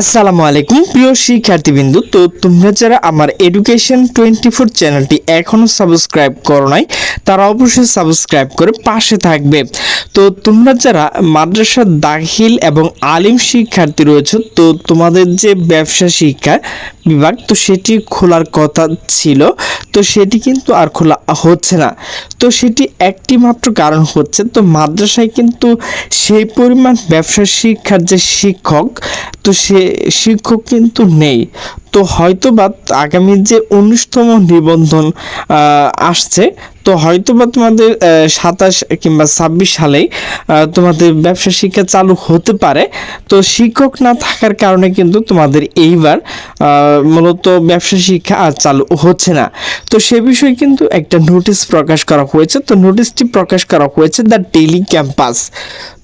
আসসালামু আলাইকুম, প্রিয় শিক্ষার্থীবৃন্দু। তো তোমরা যারা আমার এডুকেশন টোয়েন্টি ফোর চ্যানেলটি এখনও সাবস্ক্রাইব করো নাই, তারা অবশ্যই সাবস্ক্রাইব করে পাশে থাকবে। তো তোমরা যারা মাদ্রাসা দাখিল এবং আলিম শিক্ষার্থী রয়েছে, তো তোমাদের যে ব্যবসা শিক্ষা বিভাগ, তো সেটি খোলার কথা ছিল। তো সেটি কিন্তু আর খোলা হচ্ছে না। তো সেটি একটি মাত্র কারণ হচ্ছে, তো মাদ্রাসায় কিন্তু সেই পরিমাণ ব্যবসা শিক্ষার যে শিক্ষক তো সে শিক্ষক কিন্তু নেই। তো হয়তো বা আগামী যে উনিশতম নিবন্ধন আসছে তো হয়তো বা তোমাদের সাতাশ কিংবা ছাব্বিশ সালেই তোমাদের ব্যবসা শিক্ষা চালু হতে পারে। তো শিক্ষক না থাকার কারণে কিন্তু তোমাদের এইবার মূলত ব্যবসা শিক্ষা আর চালু হচ্ছে না। তো সে বিষয়ে কিন্তু একটা নোটিশ প্রকাশ করা হয়েছে। তো নোটিশটি প্রকাশ করা হয়েছে দ্য ডেইলি ক্যাম্পাস।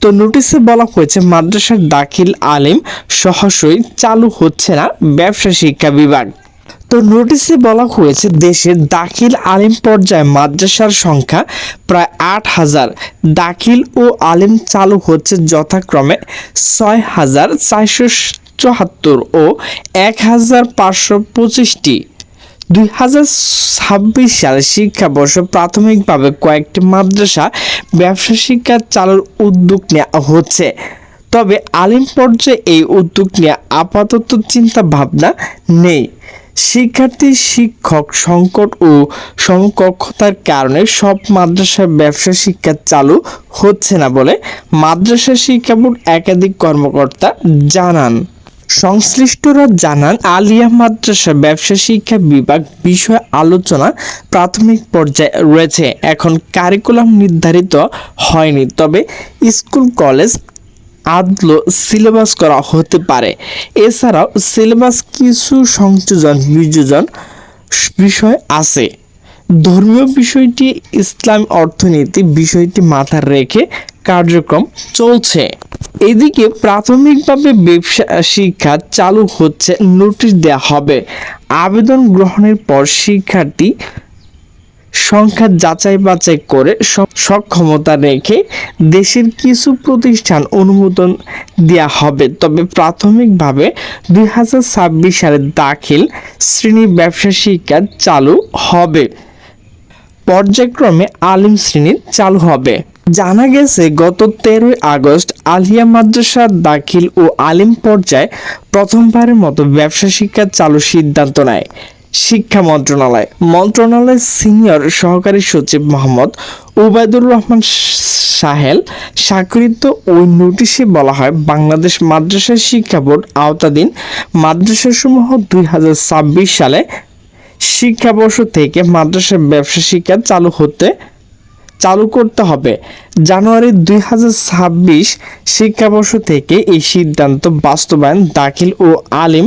তো নোটিশে বলা হয়েছে, মাদ্রাসার দাখিল আলিম সহসই চালু হচ্ছে না ব্যবসা শিক্ষা বিভাগ। তো নোটিশে বলা হয়েছে দেশের দাখিল আলিম পর্যায়ে মাদ্রাসার সংখ্যা প্রায় আট হাজার। দাখিল ও আলিম চালু হচ্ছে যথাক্রমে ছয় হাজার চারশো চুয়াত্তর ও এক হাজার পাঁচশো পঁচিশটি। দুই হাজার ছাব্বিশ সালে শিক্ষাবর্ষ প্রাথমিকভাবে কয়েকটি মাদ্রাসা ব্যবসা শিক্ষা চালুর উদ্যোগ নেওয়া হচ্ছে। তবে আলিম পর্যায়ে এই উদ্যোগ নিয়ে আপাতত চিন্তা ভাবনা নেই। শিক্ষার্থী, শিক্ষক সংকট ও সমকক্ষতার কারণে সব মাদ্রাসার ব্যবসা শিক্ষা চালু হচ্ছে না বলে মাদ্রাসা শিক্ষা বোর্ড একাধিক কর্মকর্তা জানান। সংশ্লিষ্টরা জানান, আলিয়া মাদ্রাসা ব্যবসা শিক্ষা বিভাগ বিষয়ে আলোচনা প্রাথমিক পর্যায়ে রয়েছে। এখন কারিকুলাম নির্ধারিত হয়নি, তবে স্কুল, কলেজ আদলো সিলেবাস করা হতে পারে। এছাড়াও সিলেবাস কিছু সংযোজন, বিযোজন বিষয় আছে। ধর্মীয় বিষয়টি, ইসলাম অর্থনীতি বিষয়টি মাথায় রেখে কার্যক্রম চলছে। এদিকে প্রাথমিকভাবে ব্যবসা, শিক্ষা চালু হচ্ছে, নোটিশ দেওয়া হবে। আবেদন গ্রহণের পর শিক্ষার্থী সংখ্যা যাচাই বাছাই করে সক্ষমতা রেখে দেশের কিছু প্রতিষ্ঠান অনুমোদন দেওয়া হবে। তবে প্রাথমিকভাবে দুই হাজার ছাব্বিশ সালে দাখিল শ্রেণি ব্যবসা শিক্ষা চালু হবে। পর্যায়ক্রমে আলিম শ্রেণি চালু হবে। জানা গেছে, গত তেরোই আগস্ট আলিয়া মাদ্রাসা দাখিল ও আলিম পর্যায়ে প্রথমবারের মতো ব্যবসা শিক্ষা চালু সিদ্ধান্ত নেয়। শিক্ষা মন্ত্রণালয়। মন্ত্রণালয়ের সিনিয়র সহকারী সচিব মোহাম্মদ ওবায়দুর রহমান সাহেল স্বাক্ষরিত ওই নোটিশে বলা হয়, বাংলাদেশ মাদ্রাসা শিক্ষা বোর্ড আওতাধীন মাদ্রাসাসমূহ দুই হাজার ছাব্বিশ সালে শিক্ষাবর্ষ থেকে মাদ্রাসা ব্যবসা শিক্ষা চালু হতে চালু করতে হবে। জানুয়ারি দুই হাজার ছাব্বিশ শিক্ষাবর্ষ থেকে এই সিদ্ধান্ত বাস্তবায়ন, দাখিল ও আলিম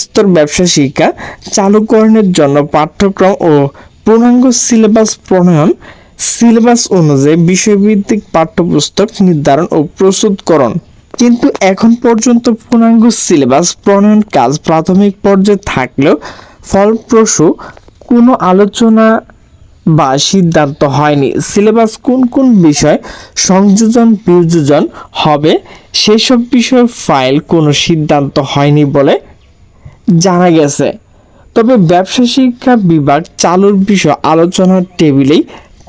স্তর ব্যবসা শিক্ষা চালুকরণের জন্য পাঠ্যক্রম ও পূর্ণাঙ্গ সিলেবাস প্রণয়ন, সিলেবাস অনুযায়ী বিষয়ভিত্তিক পাঠ্যপুস্তক নির্ধারণ ও প্রস্তুতকরণ। কিন্তু এখন পর্যন্ত পূর্ণাঙ্গ সিলেবাস প্রণয়ন কাজ প্রাথমিক পর্যায়ে থাকলেও ফলপ্রসূ কোনো আলোচনা বা সিদ্ধান্ত হয়নি। সিলেবাস কোন কোন বিষয় সংযোজন বিয়োজন হবে সেসব বিষয়ে ফাইল কোনো সিদ্ধান্ত হয়নি বলে জানা গেছে। তবে ব্যবসা শিক্ষা বিভাগ চালুর বিষয় আলোচনার টেবিলেই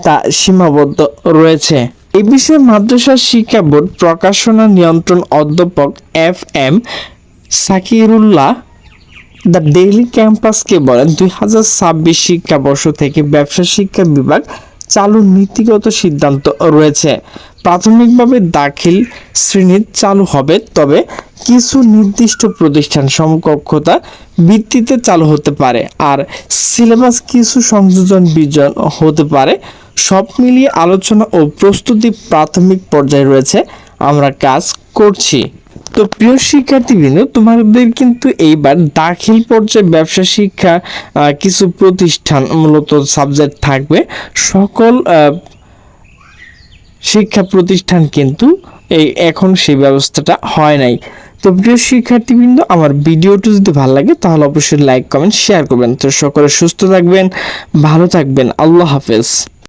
তা সীমাবদ্ধ রয়েছে। এ বিষয়ে মাদ্রাসা শিক্ষা বোর্ড প্রকাশনা নিয়ন্ত্রণ অধ্যাপক F M Sakirullah the daily ক্যাম্পাসকে বলেন, দুই হাজার ছাব্বিশ শিক্ষাবর্ষ থেকে ব্যবসা শিক্ষা বিভাগ চালুর নীতিগত সিদ্ধান্ত রয়েছে। প্রাথমিকভাবে দাখিল শ্রেণির চালু হবে, তবে কিছু নির্দিষ্ট প্রতিষ্ঠান সমকক্ষতা ভিত্তিতে চালু হতে পারে আর সিলেবাস কিছু সংযোজন বিজন হতে পারে। সব মিলিয়ে আলোচনা ও প্রস্তুতি প্রাথমিক পর্যায়ে রয়েছে। আমরা কাজ করছি। তো প্রিয় শিক্ষার্থীবৃন্দ, তোমাদের কিন্তু এইবার দাখিল পর্যায়ে ব্যবসা শিক্ষা কিছু প্রতিষ্ঠান মূলত সাবজেক্ট থাকবে। সকল শিক্ষা প্রতিষ্ঠান কিন্তু এই এখন সেই ব্যবস্থাটা হয় নাই। তো প্রিয় শিক্ষার্থীবৃন্দ, আমার ভিডিওটি যদি ভালো লাগে, তাহলে অবশ্যই লাইক কমেন্ট শেয়ার করবেন। তো সকলে সুস্থ থাকবেন, ভালো থাকবেন। আল্লাহ হাফেজ।